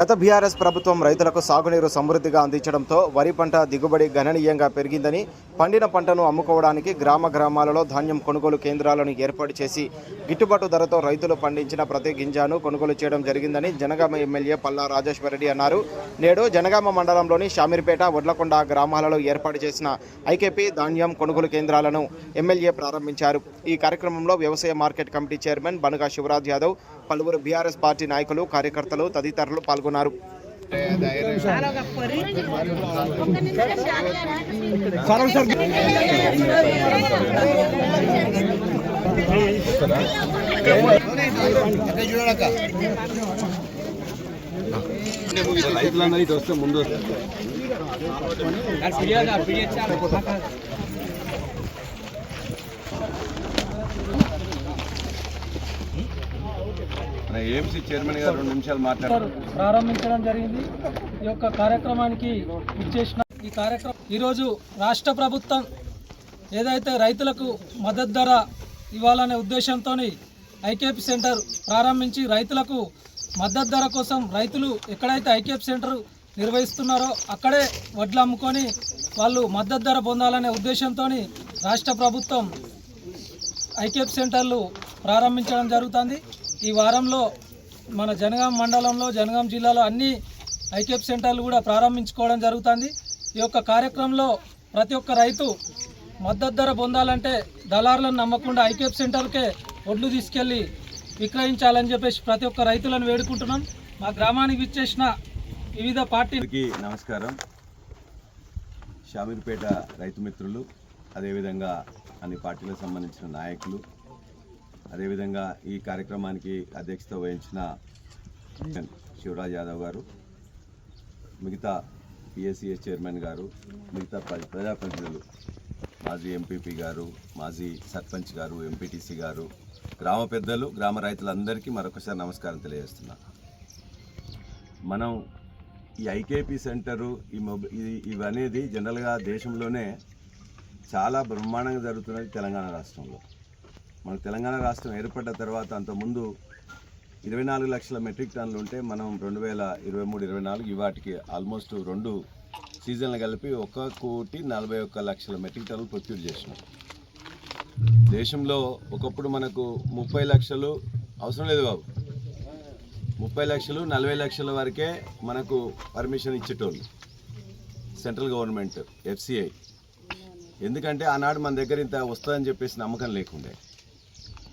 గత బీఆర్ఎస్ ప్రభుత్వం రైతులకు సాగునీరు సమృద్ధిగా అందించడంతో వరి పంట దిగుబడి గణనీయంగా పెరిగిందని పండిన పంటను అమ్ముకోవడానికి గ్రామ గ్రామాలలో ధాన్యం కొనుగోలు కేంద్రాలను ఏర్పాటు చేసి గిట్టుబాటు ధరతో రైతులు పండించిన ప్రతి గింజను కొనుగోలు చేయడం జరిగిందని జనగామ ఎమ్మెల్యే పల్లా రాజేశ్వరరెడ్డి అన్నారు. నేడు జనగామ మండలంలోని షామీర్పేట వడ్లకొండ గ్రామాలలో ఏర్పాటు చేసిన ఐకేపీ ధాన్యం కొనుగోలు కేంద్రాలను ఎమ్మెల్యే ప్రారంభించారు. ఈ కార్యక్రమంలో వ్యవసాయ market committee chairman Banuga Shivraj Yadav పలువురు బీఆర్ఎస్ పార్టీ నాయకులు కార్యకర్తలు తదితరులు పాల్గొన్నారు. రైతులందరూ ఇటు వస్తే ముందు వస్తారు ఏఎంసీ చైర్మన్ గారు రెండు నిమిషాలు మాట్లాడారు ప్రారంభించడం జరిగింది. ఈ యొక్క కార్యక్రమానికి ఇచ్చేసిన ఈ కార్యక్రమం. ఈరోజు రాష్ట్ర ప్రభుత్వం ఏదైతే రైతులకు మద్దతు ధర ఇవ్వాలనే ఉద్దేశంతో ఐకేపీ సెంటర్ ప్రారంభించి రైతులకు మద్దతు ధర కోసం రైతులు ఎక్కడైతే ఐకేపీ సెంటర్ నిర్వహిస్తున్నారో అక్కడే వడ్లు అమ్ముకొని వాళ్ళు మద్దతు ధర పొందాలనే ఉద్దేశంతో రాష్ట్ర ప్రభుత్వం ఐకేపీ సెంటర్లు ప్రారంభించడం జరుగుతుంది. ఈ వారంలో మన జనగాం మండలంలో జనగాం జిల్లాలో అన్ని ఐకేప్ సెంటర్లు కూడా ప్రారంభించుకోవడం జరుగుతుంది. ఈ యొక్క కార్యక్రమంలో ప్రతి ఒక్క రైతు మద్దతు ధర పొందాలంటే దళారులను నమ్మకుండా ఐకేప్ సెంటర్కే ఒడ్లు తీసుకెళ్ళి విక్రయించాలని చెప్పేసి ప్రతి ఒక్క రైతులను వేడుకుంటున్నాం. మా గ్రామానికి విచ్చేసిన వివిధ పార్టీ నమస్కారం. షామీర్పేట రైతు మిత్రులు అదేవిధంగా అన్ని పార్టీలకు సంబంధించిన నాయకులు అదేవిధంగా ఈ కార్యక్రమానికి అధ్యక్షత వహించిన శివరాజ్ యాదవ్ గారు మిగతా పిఎస్సిఎస్ చైర్మన్ గారు మిగతా ప్రజాప్రతినిధులు మాజీ ఎంపీపీ గారు మాజీ సర్పంచ్ గారు ఎంపీటీసీ గారు గ్రామ పెద్దలు గ్రామ రైతులందరికీ మరొకసారి నమస్కారం తెలియజేస్తున్నా. మనం ఈ ఐకేపీ సెంటరు ఈ మొబ ఇది ఇవనేది జనరల్గా దేశంలోనే చాలా బ్రహ్మాండంగా జరుగుతున్నది తెలంగాణ రాష్ట్రంలో. మన తెలంగాణ రాష్ట్రం ఏర్పడ్డ తర్వాత అంతకుముందు ఇరవై నాలుగు లక్షల మెట్రిక్ టన్నులు ఉంటే మనం రెండు వేల ఇరవై మూడు ఇరవై నాలుగు ఇవాటికి ఆల్మోస్ట్ రెండు సీజన్లు కలిపి ఒక కోటి నలభై ఒక్క లక్షల మెట్రిక్ టన్నులు ప్రొక్యూర్ చేసినాం. దేశంలో ఒకప్పుడు మనకు ముప్పై లక్షలు అవసరం లేదు బాబు. ముప్పై లక్షలు నలభై లక్షల వరకే మనకు పర్మిషన్ ఇచ్చేటోళ్ళు. Central government FCI. ఎందుకంటే ఆనాడు మన దగ్గర ఇంత వస్తుందని చెప్పేసి నమ్మకం లేకుండే.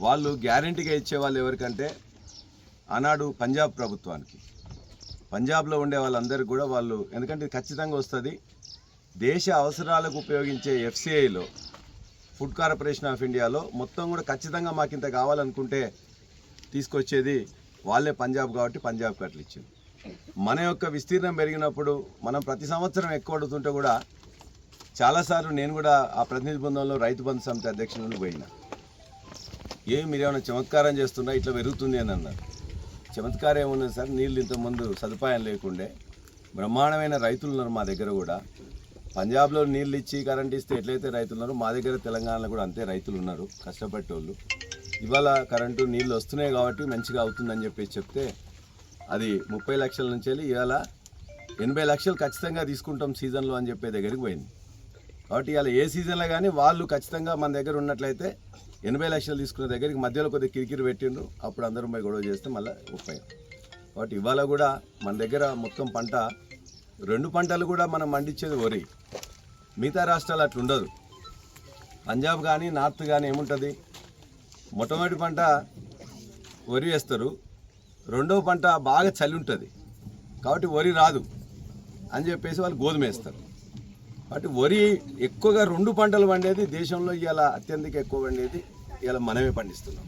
వాళ్ళు గ్యారంటీగా ఇచ్చేవాళ్ళు ఎవరికంటే ఆనాడు పంజాబ్ ప్రభుత్వానికి. పంజాబ్లో ఉండే వాళ్ళందరికీ కూడా వాళ్ళు ఎందుకంటే ఇది ఖచ్చితంగా వస్తుంది. దేశ అవసరాలకు ఉపయోగించే ఎఫ్సిఐలో ఫుడ్ కార్పొరేషన్ ఆఫ్ ఇండియాలో మొత్తం కూడా ఖచ్చితంగా మాకు ఇంత కావాలనుకుంటే తీసుకొచ్చేది వాళ్ళే పంజాబ్ కాబట్టి పంజాబ్ అట్లా ఇచ్చింది. మన యొక్క విస్తీర్ణం పెరిగినప్పుడు మనం ప్రతి సంవత్సరం ఎక్కువ అడుగుతుంటే కూడా చాలాసార్లు నేను కూడా ఆ ప్రతినిధి బృందంలో రైతు బంధు సమితి అధ్యక్షులను పోయినా. ఏమి మీరు ఏమైనా చమత్కారం చేస్తున్నా ఇట్లా పెరుగుతుంది అని అన్నారు. చమత్కారం ఏమున్నది సార్? నీళ్ళు ఇంతకుముందు సదుపాయం లేకుండే బ్రహ్మాండమైన రైతులు ఉన్నారు మా దగ్గర కూడా. పంజాబ్లో నీళ్ళు ఇచ్చి కరెంట్ ఇస్తే ఎట్లయితే రైతులు ఉన్నారో మా దగ్గర తెలంగాణలో కూడా అంతే రైతులు ఉన్నారు కష్టపడేటోళ్ళు ఇవాళ కరెంటు నీళ్ళు వస్తున్నాయి కాబట్టి మంచిగా అవుతుందని చెప్పేసి చెప్తే అది ముప్పై లక్షల నుంచి వెళ్ళి ఇవాళ ఎనభై లక్షలు ఖచ్చితంగా తీసుకుంటాం సీజన్లో అని చెప్పే దగ్గరికి పోయింది. కాబట్టి ఇవాళ ఏ సీజన్లో కానీ వాళ్ళు ఖచ్చితంగా మన దగ్గర ఉన్నట్లయితే ఎనభై లక్షలు తీసుకునే దగ్గరికి మధ్యలో కొద్దిగా కిరికిరి పెట్టిండు. అప్పుడు అందరం పోయి గొడవ చేస్తే మళ్ళీ ముప్పై కాబట్టి ఇవాళ కూడా మన దగ్గర మొత్తం పంట రెండు పంటలు కూడా మనం పండించేది వరి. మిగతా రాష్ట్రాలు అట్లా ఉండదు. పంజాబ్ కానీ నార్త్ కానీ ఏముంటుంది? మొట్టమొదటి పంట వరి వేస్తారు. రెండవ పంట బాగా చలి ఉంటుంది. కాబట్టి వరి రాదు అని చెప్పేసి వాళ్ళు గోధుమ వేస్తారు. కాబట్టి వరి ఎక్కువగా రెండు పంటలు పండేది దేశంలో ఇవాళ అత్యంత ఎక్కువ పండేది ఇవాళ మనమే పండిస్తున్నాం.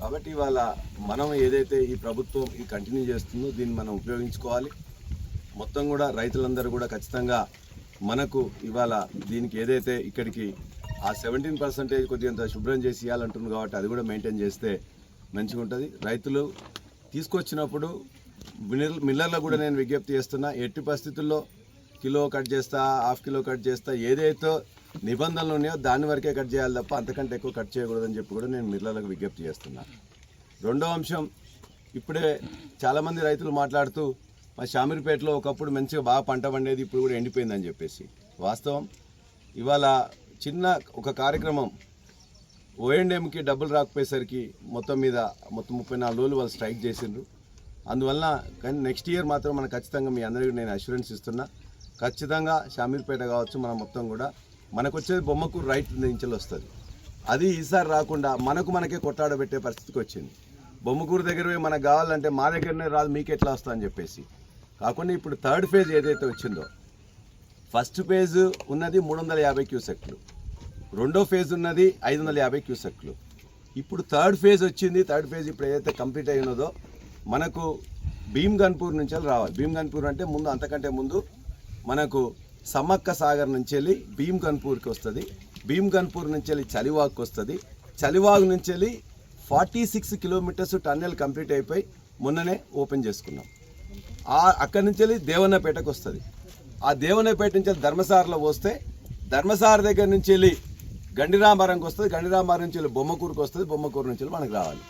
కాబట్టి ఇవాళ మనం ఏదైతే ఈ ప్రభుత్వం ఈ కంటిన్యూ చేస్తుందో దీన్ని మనం ఉపయోగించుకోవాలి. మొత్తం కూడా రైతులందరూ కూడా ఖచ్చితంగా మనకు ఇవాళ దీనికి ఏదైతే ఇక్కడికి ఆ సెవెంటీన్ పర్సెంటేజ్ కొద్దిగా శుభ్రం చేసి ఇవ్వాలంటుంది కాబట్టి అది కూడా మెయింటైన్ చేస్తే మంచిగా ఉంటుంది. రైతులు తీసుకొచ్చినప్పుడు మిల్లర్ మిల్లర్లో కూడా నేను విజ్ఞప్తి చేస్తున్నా ఎట్టి పరిస్థితుల్లో కిలో కట్ చేస్తా హాఫ్ కిలో కట్ చేస్తా ఏదైతే నిబంధనలు ఉన్నాయో దాని వరకే కట్ చేయాలి తప్ప అంతకంటే ఎక్కువ కట్ చేయకూడదని చెప్పి కూడా నేను మిల్లర్లకు విజ్ఞప్తి చేస్తున్నాను రెండో అంశం ఇప్పుడే చాలామంది రైతులు మాట్లాడుతూ మా షామీర్పేటలో ఒకప్పుడు మంచిగా బాగా పంట పండేది ఇప్పుడు కూడా ఎండిపోయిందని చెప్పేసి. వాస్తవం ఇవాళ చిన్న ఒక కార్యక్రమం ఓఎండ్ఎంకి డబ్బులు రాకపోయేసరికి మొత్తం మీద మొత్తం ముప్పై నాలుగు రోజులు వాళ్ళు స్ట్రైక్ చేసిండ్రు. అందువల్ల కానీ నెక్స్ట్ ఇయర్ మాత్రం మనం ఖచ్చితంగా మీ అందరికీ నేను అష్యూరెన్స్ ఇస్తున్నా. ఖచ్చితంగా షామీర్పేట కావచ్చు మనం మొత్తం కూడా మనకు వచ్చేది బొమ్మకు రైట్ నుంచి వస్తుంది. అది ఈసారి రాకుండా మనకు మనకే కొట్టాడబెట్టే పరిస్థితికి వచ్చింది. బొమ్మకూరు దగ్గర పోయి మనకు కావాలంటే మా దగ్గరనే రాదు మీకు ఎట్లా వస్తా అని చెప్పేసి. కాకుండా ఇప్పుడు థర్డ్ ఫేజ్ ఏదైతే వచ్చిందో ఫస్ట్ ఫేజ్ ఉన్నది మూడు వందల యాభై క్యూసెక్లు. రెండో ఫేజ్ ఉన్నది ఐదు వందల యాభై క్యూసెక్లు. ఇప్పుడు థర్డ్ ఫేజ్ వచ్చింది థర్డ్ ఫేజ్ ఇప్పుడు ఏదైతే కంప్లీట్ అయినదో మనకు భీమ్ గన్పూర్ నుంచి వెళ్ళి రావాలి. భీమ్ గన్పూర్ అంటే ముందు అంతకంటే ముందు మనకు సమ్మక్క సాగర్ నుంచి వెళ్ళి భీమ్ గన్పూర్కి వస్తుంది. భీమ్ గన్పూర్ నుంచి వెళ్ళి చలివాగ్కి వస్తుంది. చలివాగ్ నుంచి వెళ్ళి forty six kilometres tunnel complete అయిపోయి మొన్ననే ఓపెన్ చేసుకున్నాం. అక్కడి నుంచి వెళ్ళి దేవన్నపేటకు వస్తుంది. ఆ దేవన్నపేట నుంచి వెళ్ళి ధర్మసారలో వస్తే ధర్మసార దగ్గర నుంచి వెళ్ళి గండిరామారంకి వస్తుంది. గండిరామారం నుంచి వెళ్ళి బొమ్మకూరుకు వస్తుంది. బొమ్మకూరు నుంచి వెళ్ళి మనకు రావాలి.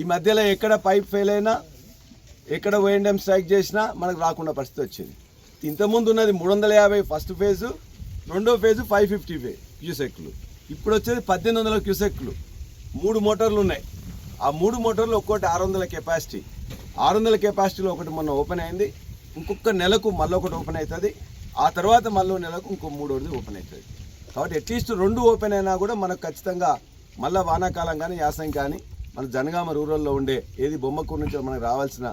ఈ మధ్యలో ఎక్కడ పైప్ ఫెయిల్ అయినా ఎక్కడ ఓఎండ్ఎం స్ట్రైక్ చేసినా మనకు రాకుండా పరిస్థితి వచ్చింది. ఇంతకుముందు ఉన్నది మూడు వందల యాభై ఫస్ట్ ఫేజు రెండో ఫేజు ఫైవ్ ఫిఫ్టీ ఫైవ్ క్యూసెక్లు. ఇప్పుడు వచ్చేది పద్దెనిమిది వందల క్యూసెక్లు. మూడు మోటార్లు ఉన్నాయి ఆ మూడు మోటార్లు ఒక్కోటి ఆరు వందల కెపాసిటీ. ఆరు వందల కెపాసిటీలో ఒకటి మొన్న ఓపెన్ అయింది. ఇంకొక నెలకు మళ్ళీ ఒకటి ఓపెన్ అవుతుంది. ఆ తర్వాత మళ్ళీ నెలకు ఇంకో మూడోది ఓపెన్ అవుతుంది. కాబట్టి అట్లీస్ట్ రెండు ఓపెన్ అయినా కూడా మనకు ఖచ్చితంగా మళ్ళీ వానాకాలం కానీ యాసం కానీ మన జనగామ రూరల్లో ఉండే ఏది బొమ్మకూరు నుంచి మనకు రావాల్సిన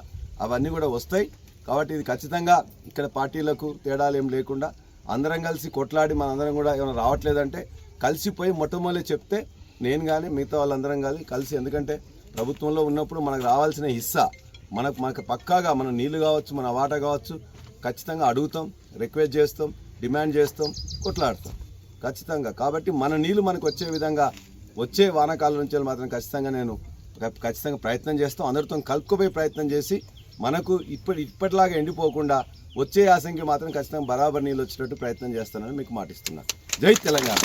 అవన్నీ కూడా వస్తాయి. కాబట్టి ఇది ఖచ్చితంగా ఇక్కడ పార్టీలకు తేడాలు ఏం లేకుండా అందరం కలిసి కొట్లాడి మనందరం కూడా ఏమైనా రావట్లేదంటే కలిసిపోయి మొట్టమొదటి చెప్తే నేను కానీ మిగతా వాళ్ళందరం కానీ కలిసి ఎందుకంటే ప్రభుత్వంలో ఉన్నప్పుడు మనకు రావాల్సిన హిస్సా మనకు మనకు పక్కాగా మన నీళ్ళు కావచ్చు మన వాటా కావచ్చు ఖచ్చితంగా అడుగుతాం రిక్వెస్ట్ చేస్తాం డిమాండ్ చేస్తాం కొట్లాడతాం. ఖచ్చితంగా. కాబట్టి మన నీళ్ళు మనకు వచ్చే విధంగా వచ్చే వానాకాలం నుంచి మాత్రం ఖచ్చితంగా నేను ఖచ్చితంగా ప్రయత్నం చేస్తాం. అందరితో కలుపుకుపోయే ప్రయత్నం చేసి మనకు ఇప్పటి ఇప్పటిలాగా ఎండిపోకుండా వచ్చే యాసంగి మాత్రం ఖచ్చితంగా బరాబర్ నీళ్ళు వచ్చేటట్టు ప్రయత్నం చేస్తానని మీకు మాటిస్తున్నాను జై తెలంగాణ.